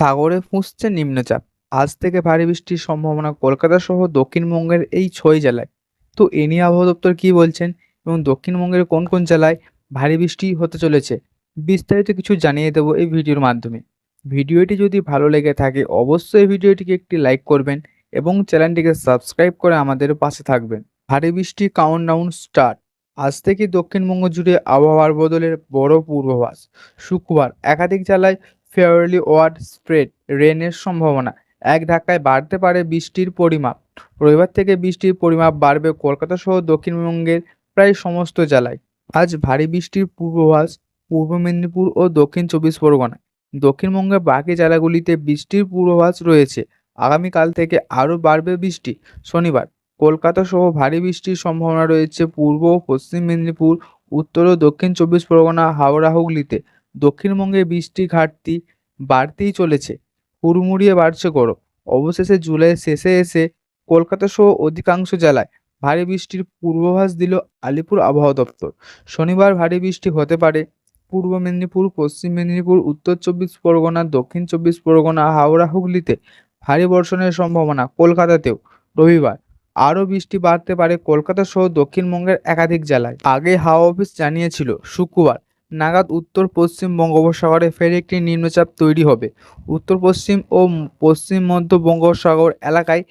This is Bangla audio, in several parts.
সাগরে ফুঁসছে নিম্নচাপ। আজ থেকে ভারী বৃষ্টির সম্ভাবনা কলকাতা সহ দক্ষিণবঙ্গের এই ছয় জেলায়। তো এ নিয়ে আবহাওয়া দপ্তর কী বলছেন এবং দক্ষিণবঙ্গের কোন কোন জেলায় ভারী বৃষ্টি হতে চলেছে, বিস্তারিত কিছু জানিয়ে দেবো এই ভিডিওর মাধ্যমে। ভিডিওটি যদি ভালো লেগে থাকে, অবশ্যই ভিডিওটিকে একটি লাইক করবেন এবং চ্যানেলটিকে সাবস্ক্রাইব করে আমাদের পাশে থাকবেন। ভারী বৃষ্টি কাউন্টডাউন স্টার্ট আজ থেকে দক্ষিণবঙ্গ জুড়ে আবহাওয়ার বদলের বড় পূর্বাভাস। শুক্রবার একাধিক জেলায় ফেয়ারলি ওয়ার্ড স্প্রেড রেনের সম্ভাবনা। এক ধাক্কায় বাড়তে পারে বৃষ্টির পরিমাপ। রবিবার থেকে বৃষ্টির পরিমাপ বাড়বে কলকাতা সহ দক্ষিণবঙ্গের প্রায় সমস্ত জেলায়। আজ ভারী বৃষ্টির পূর্বাভাস পূর্ব মেদিনীপুর ও দক্ষিণ চব্বিশ পরগনা দক্ষিণবঙ্গের বাকি জেলাগুলিতে বৃষ্টির পূর্বাভাস রয়েছে। আগামীকাল থেকে আরও বাড়বে বৃষ্টি। শনিবার কলকাতা সহ ভারী বৃষ্টির সম্ভাবনা রয়েছে পূর্ব ও পশ্চিম মেদিনীপুর, উত্তর ও দক্ষিণ চব্বিশ পরগনা, হাওড়া, হুগলিতে। দক্ষিণবঙ্গে বৃষ্টি ঘাটতি বাড়তেই চলেছে। হুড়মুড়িয়ে বাড়ছে গরম। অবশেষে জুলাইয়ের শেষে এসে কলকাতা সহ অধিকাংশ জেলায় ভারী বৃষ্টির পূর্বাভাস দিল আলিপুর আবহাওয়া দপ্তর। শনিবার ভারী বৃষ্টি হতে পারে পূর্ব মেদিনীপুর, পশ্চিম মেদিনীপুর, উত্তর চব্বিশ পরগনা, দক্ষিণ চব্বিশ পরগনা, হাওড়া, হুগলিতে ভারী বর্ষণের সম্ভাবনা কলকাতাতেও। রবিবার আরও বৃষ্টি বাড়তে পারে কলকাতা সহ দক্ষিণবঙ্গের একাধিক জেলায়। আগে হাওয়া অফিস জানিয়েছিল, শুক্রবার নাগাদ উত্তর পশ্চিম বঙ্গোপসাগরে ফের একটি নিম্নচাপ তৈরি হবে। উত্তর পশ্চিম ও পশ্চিম মধ্য বঙ্গোপসাগর এলাকায়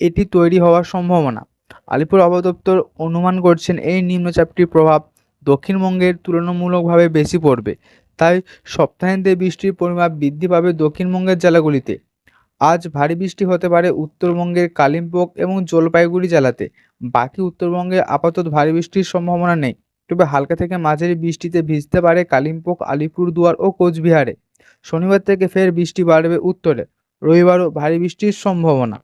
এটি তৈরি হওয়ার সম্ভাবনা। আলিপুর আবহাওয়া দপ্তর অনুমান করছেন, এই নিম্নচাপটির প্রভাব দক্ষিণবঙ্গের তুলনামূলকভাবে বেশি পড়বে। তাই সপ্তাহান্তে বৃষ্টির পরিমাপ বৃদ্ধি পাবে দক্ষিণবঙ্গের জেলাগুলিতে। আজ ভারী বৃষ্টি হতে পারে উত্তরবঙ্গের কালিম্পং এবং জলপাইগুড়ি জেলাতে। বাকি উত্তরবঙ্গে আপাতত ভারী বৃষ্টির সম্ভাবনা নেই। তবে হালকা থেকে মাঝারি বৃষ্টিতে ভিজতে পারে কালিম্পং আলিপুরদুয়ার ও কোচবিহারে। শনিবার থেকে ফের বৃষ্টি বাড়বে উত্তরে। রবিবারও ভারী বৃষ্টির সম্ভাবনা।